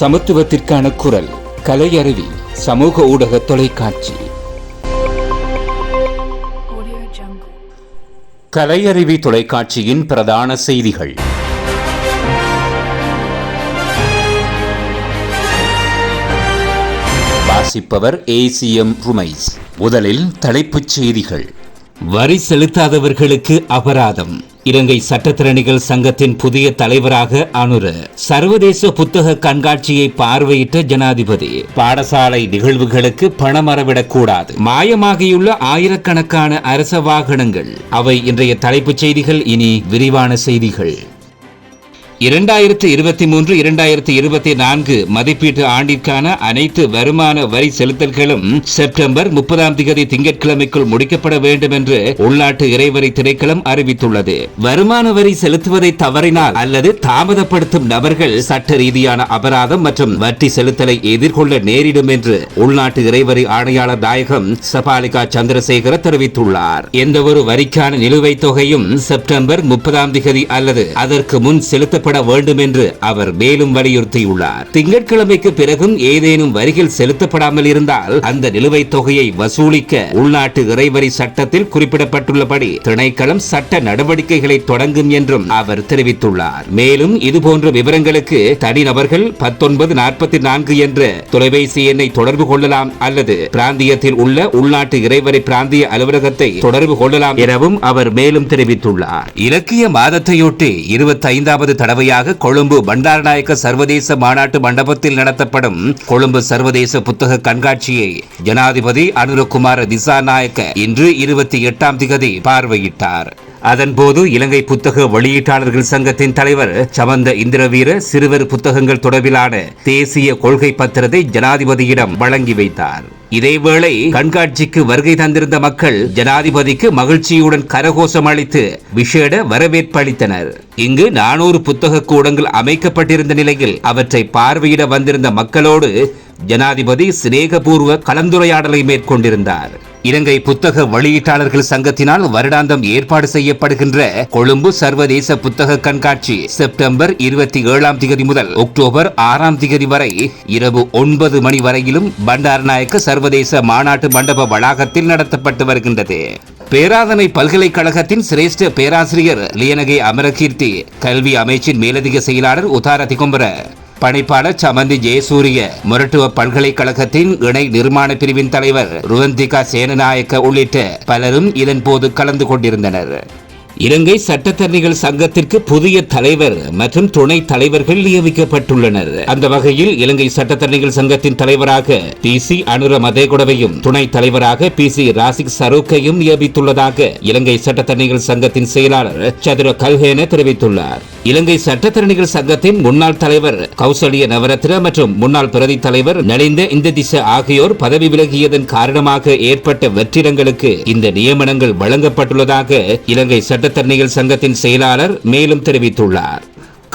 சமத்துவத்திற்கான குரல் கலையருவி சமூக ஊடக தொலைக்காட்சி. கலையருவி தொலைக்காட்சியின் பிரதான செய்திகள். வாசிப்பவர் ஏசிஎம் ருமைஸ் முதலில் தலைப்புச் செய்திகள். வரி செலுத்தாதவர்களுக்கு அபராதம். இலங்கை சட்டத்திறனிகள் சங்கத்தின் புதிய தலைவராக அனுர சர்வதேச புத்தக கண்காட்சியை பார்வையிட்ட ஜனாதிபதி பாடசாலை நிகழ்வுகளுக்கு பணம் அறவிடக்கூடாது மாயமாகியுள்ள ஆயிரக்கணக்கான அரச வாகனங்கள். அவை இன்றைய தலைப்புச் செய்திகள் இனி விரிவான செய்திகள். இரண்டாயிரத்து இருபத்தி மூன்று இரண்டாயிரத்து இருபத்தி நான்கு மதிப்பீட்டு ஆண்டிற்கான அனைத்து வருமான வரி செலுத்தல்களும் செப்டம்பர் முப்பதாம் தேதி திங்கட்கிழமைக்குள் முடிக்கப்பட வேண்டும் என்று உள்நாட்டு இறைவரி திணைக்களம் அறிவித்துள்ளது. வருமான வரி செலுத்துவதை தவறினால் அல்லது தாமதப்படுத்தும் நபர்கள் சட்ட ரீதியான அபராதம் மற்றும் வட்டி செலுத்தலை எதிர்கொள்ள நேரிடும் என்று உள்நாட்டு இறைவரி ஆணையாளர் நாயகம் சபாலிகா சந்திரசேகர தெரிவித்துள்ளார். எந்தவொரு வரிக்கான நிலுவைத் தொகையும் செப்டம்பர் முப்பதாம் தேதி அல்லது அதற்கு முன் செலுத்த செலுத்தப்பட வேண்டும் என்று அவர் மேலும் வலியுறுத்தியுள்ளார். திங்கட்கிழமைக்கு பிறகும் ஏதேனும் வரிகள் செலுத்தப்படாமல் இருந்தால் அந்த நிலுவைத் தொகையை வசூலிக்க உள்நாட்டு இறைவரி சட்டத்தில் குறிப்பிடப்பட்டுள்ளபடி திணைக்களம் சட்ட நடவடிக்கைகளை தொடங்கும் என்றும் அவர் தெரிவித்துள்ளார். மேலும் இதுபோன்ற விவரங்களுக்கு தனிநபர்கள் பத்தொன்பது நாற்பத்தி நான்கு என்ற தொலைபேசி எண்ணை தொடர்பு கொள்ளலாம் அல்லது பிராந்தியத்தில் உள்ள உள்நாட்டு இறைவரி பிராந்திய அலுவலகத்தை தொடர்பு கொள்ளலாம் எனவும் அவர் மேலும் தெரிவித்துள்ளார். இலக்கிய மாதத்தையொட்டி இருபத்தி ஐந்தாவது தடவையாக கொழும்பு பண்டாரநாயக்க சர்வதேச மாநாட்டு மண்டபத்தில் நடத்தப்படும் கொழும்பு சர்வதேச புத்தக கண்காட்சியை ஜனாதிபதி அனுரகுமார திசாநாயக்க இன்று இருபத்தி எட்டாம் திகதி பார்வையிட்டார். அதன்போது இலங்கை புத்தக வெளியீட்டாளர்கள் சங்கத்தின் தலைவர் சமந்த இந்திரவீர சிறுவர் புத்தகங்கள் தொடர்பிலான தேசிய கொள்கை பத்திரத்தை ஜனாதிபதியிடம் வழங்கி வைத்தார். இதேவேளை கண்காட்சிக்கு வருகை தந்திருந்த மக்கள் ஜனாதிபதிக்கு மகிழ்ச்சியுடன் கரகோஷம் அளித்து விசேட வரவேற்பளித்தனர் இங்கு நானூறு புத்தக கூடங்கள் அமைக்கப்பட்டிருந்த நிலையில் அவற்றை பார்வையிட வந்திருந்த மக்களோடு ஜனாதிபதி சிநேகபூர்வ கலந்துரையாடலை மேற்கொண்டிருந்தார். இலங்கை புத்தக வெளியீட்டாளர்கள் சங்கத்தினால் வருடாந்தம் ஏற்பாடு செய்யப்படுகின்ற கொழும்பு சர்வதேச புத்தக கண்காட்சி செப்டம்பர் இருபத்தி ஏழாம் தேதி முதல் அக்டோபர் ஆறாம் தேதி வரை இரவு ஒன்பது மணி வரையிலும் பண்டாரநாயக்க சர்வதேச மாநாட்டு மண்டப வளாகத்தில் நடத்தப்பட்டு வருகின்றது. பேராதனை பல்கலைக்கழகத்தின் சிரேஷ்ட பேராசிரியர் லியனகை அமரகீர்த்தி கல்வி அமைச்சின் மேலதிக செயலாளர் உதார திகம்பர பணிப்பாளர் சமந்தி ஜெயசூரிய முரட்டுவ பல்கலைக்கழகத்தின் இணை நிர்மாண பிரிவின் தலைவர் ருவந்திகா சேனநாயக்க உள்ளிட்ட பலரும் இதன் போது கலந்து கொண்டிருந்தனர். இலங்கை சட்டத்தரணிகள் சங்கத்திற்கு புதிய தலைவர் மற்றும் துணை தலைவர்கள் நியமிக்கப்பட்டுள்ளனர். அந்த வகையில் இலங்கை சட்டத்தரணிகள் சங்கத்தின் தலைவராக பி சி அனுர மதேகுடவையும் துணை தலைவராக பி சி ராசிக் சரோக்கையும் நியமித்துள்ளதாக இலங்கை சட்டத்தரணிகள் சங்கத்தின் செயலாளர் சதுர கல்ஹேன தெரிவித்துள்ளார். இலங்கை சட்டத்தரணிகள் சங்கத்தின் முன்னாள் தலைவர் கௌசல்ய நவரத்ன மற்றும் முன்னாள் பிரதி தலைவர் நலிந்த இந்த திசை ஆகியோர் பதவி விலகியதன் காரணமாக ஏற்பட்ட வெற்றிடங்களுக்கு இந்த நியமனங்கள் வழங்கப்பட்டுள்ளதாக இலங்கை சட்டத்தரணிகள் சங்கத்தின் செயலாளர் மேலும் தெரிவித்துள்ளார்.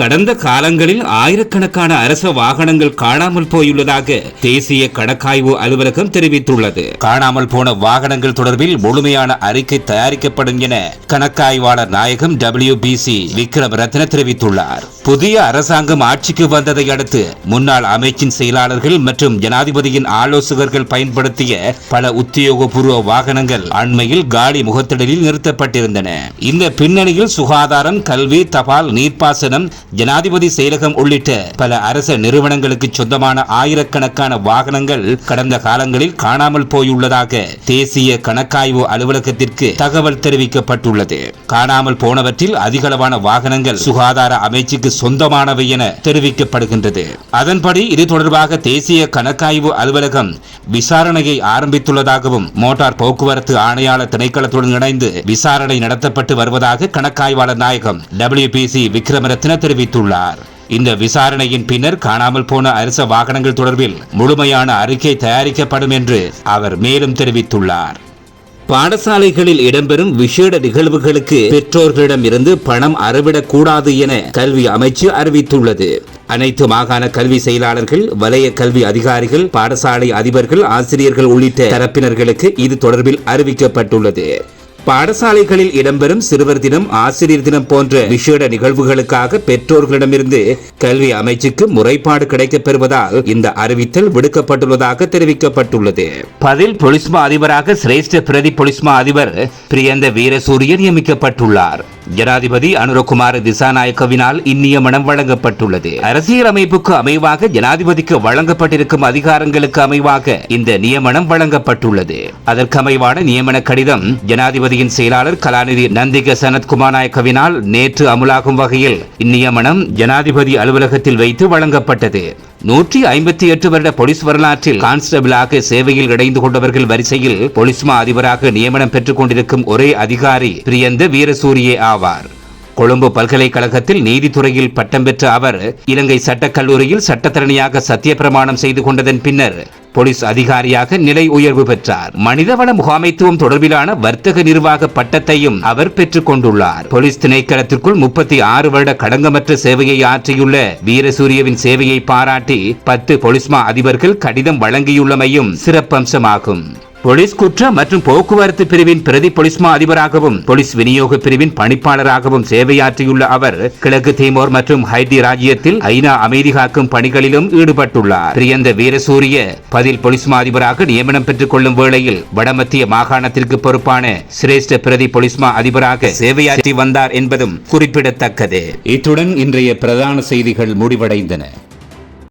கடந்த காலங்களில் ஆயிரக்கணக்கான அரச வாகனங்கள் காணாமல் போயுள்ளதாக தேசிய கணக்காய்வு அலுவலகம் தெரிவித்துள்ளது. காணாமல் போன வாகனங்கள் தொடர்பில் முழுமையான அறிக்கை தயாரிக்கப்படும் என கணக்காய்வாளர் நாயகம் W P C Wickramaratne தெரிவித்துள்ளார். புதிய அரசாங்கம் ஆட்சிக்கு வந்ததை அடுத்து முன்னாள் அமைச்சின் செயலாளர்கள் மற்றும் ஜனாதிபதியின் ஆலோசகர்கள் பயன்படுத்திய பல உத்தியோகபூர்வ வாகனங்கள் அண்மையில் காலி முகத்திடலில் நிறுத்தப்பட்டிருந்தன. இந்த பின்னணியில் சுகாதாரம் கல்வி தபால் நீர்ப்பாசனம் ஜனாதிபதி செயலகம் உள்ளிட்ட பல அரச நிறுவனங்களுக்கு சொந்தமான ஆயிரக்கணக்கான வாகனங்கள் கடந்த காலங்களில் காணாமல் போயுள்ளதாக தேசிய கணக்காய்வு அலுவலகத்திற்கு தகவல் தெரிவிக்கப்பட்டுள்ளது. காணாமல் போனவற்றில் அதிகளவான வாகனங்கள் சுகாதார அமைச்சுக்கு சொந்தமானவை என தெரிவிக்கப்படுகின்றது. அதன்படி இது தொடர்பாக தேசிய கணக்காய்வு அலுவலகம் விசாரணையை ஆரம்பித்துள்ளதாகவும் மோட்டார் போக்குவரத்து ஆணையாளர் திணைக்களத்துடன் இணைந்து விசாரணை நடத்தப்பட்டு வருவதாக கணக்காய்வாளர் நாயகம் டபிள்யூ பி சி விக்ரமரத்ன தெரிவித்துள்ளார். இந்த விசாரணையின் பின்னர் காணாமல் போன அரச வாகனங்கள் தொடர்பில் முழுமையான அறிக்கை தயாரிக்கப்படும் என்று அவர் மேலும் தெரிவித்துள்ளார். பாடசாலைகளில் இடம்பெறும் விசேட நிகழ்வுகளுக்கு பெற்றோர்களிடம் இருந்து பணம் அறவிடக்கூடாது என கல்வி அமைச்சு அறிவித்துள்ளது. அனைத்து மாகாண கல்வி செயலாளர்கள் வலய கல்வி அதிகாரிகள் பாடசாலை அதிபர்கள் ஆசிரியர்கள் உள்ளிட்ட தரப்பினர்களுக்கு இது தொடர்பில் அறிவிக்கப்பட்டுள்ளது. பாடசாலைகளில் இடம்பெறும் சிறுவர் தினம் ஆசிரியர் தினம் போன்ற விசேட நிகழ்வுகளுக்காக பெற்றோர்களிடமிருந்து கல்வி அமைச்சுக்கு முறைப்பாடு கிடைக்கப்பெறுவதால் இந்த அறிவித்தல் விடுக்கப்பட்டுள்ளதாக தெரிவிக்கப்பட்டுள்ளது. பதில் பொலிஸ்மா அதிபராக சிரேஷ்ட பிரதி பொலிஸ்மா அதிபர் பிரியந்த வீரசூரிய நியமிக்கப்பட்டுள்ளார். ஜனாதிபதி அனுரகுமார் திசாநாயக்கவினால் இந்நியமனம் வழங்கப்பட்டுள்ளது. அரசியல் அமைப்புக்கு அமைவாக ஜனாதிபதிக்கு வழங்கப்பட்டிருக்கும் அதிகாரங்களுக்கு அமைவாக இந்த நியமனம் வழங்கப்பட்டுள்ளது. அதற்கு அமைவான நியமன கடிதம் ஜனாதிபதி ஜனாதிபதியின் செயலாளர் கலாநிதி நந்திக சனத்குமார் நாயக்கவினால் நேற்று அமுலாகும் வகையில் இந்நியமனம் ஜனாதிபதி அலுவலகத்தில் வைத்து வழங்கப்பட்டது. நூற்றி ஐம்பத்தி எட்டு வருட போலீஸ் வரலாற்றில் கான்ஸ்டபிளாக சேவையில் இணைந்து கொண்டவர்கள் வரிசையில் போலீஸ்மா அதிபராக நியமனம் பெற்றுக் கொண்டிருக்கும் ஒரே அதிகாரி பிரியந்த வீரசூரியே ஆவார். கொழும்பு பல்கலைக்கழகத்தில் நீதித்துறையில் பட்டம் பெற்ற அவர் இலங்கை சட்டக்கல்லூரியில் கல்லூரியில் சட்டத்தரணியாக சத்தியப்பிரமாணம் செய்து கொண்டதன் பின்னர் போலீஸ் அதிகாரியாக நிலை உயர்வு பெற்றார். மனிதவள முகாமைத்துவம் தொடர்பிலான வர்த்தக நிர்வாக பட்டத்தையும் அவர் பெற்றுக் கொண்டுள்ளார். போலீஸ் திணைக்களத்திற்குள் முப்பத்தி ஆறு வருட கடங்கமற்ற சேவையை ஆற்றியுள்ள வீரசூரியவின் சேவையை பாராட்டி பத்து போலீஸ்மா அதிபர்கள் கடிதம் வழங்கியுள்ளமையும் சிறப்பம்சமாகும். போலீஸ் குற்ற மற்றும் போக்குவரத்து பிரிவின் பிரதி பொலிஸ்மா அதிபராகவும் போலீஸ் விநியோக பிரிவின் பணிப்பாளராகவும் சேவையாற்றியுள்ள அவர் கிழக்கு தீமோர் மற்றும் ஹைதி ராஜ்யத்தில் ஐநா அமைதி காக்கும் பணிகளிலும் ஈடுபட்டுள்ளார். பிரியந்த வீரசூரிய பதில் பொலிஸ்மா அதிபராக நியமனம் பெற்றுக் கொள்ளும் வேளையில் வடமத்திய மாகாணத்திற்கு பொறுப்பான சிரேஷ்ட பிரதி பொலிஸ்மா அதிபராக சேவையாற்றி வந்தார் என்பதும் குறிப்பிடத்தக்கது. இத்துடன் இன்றைய பிரதான செய்திகள் முடிவடைந்தன.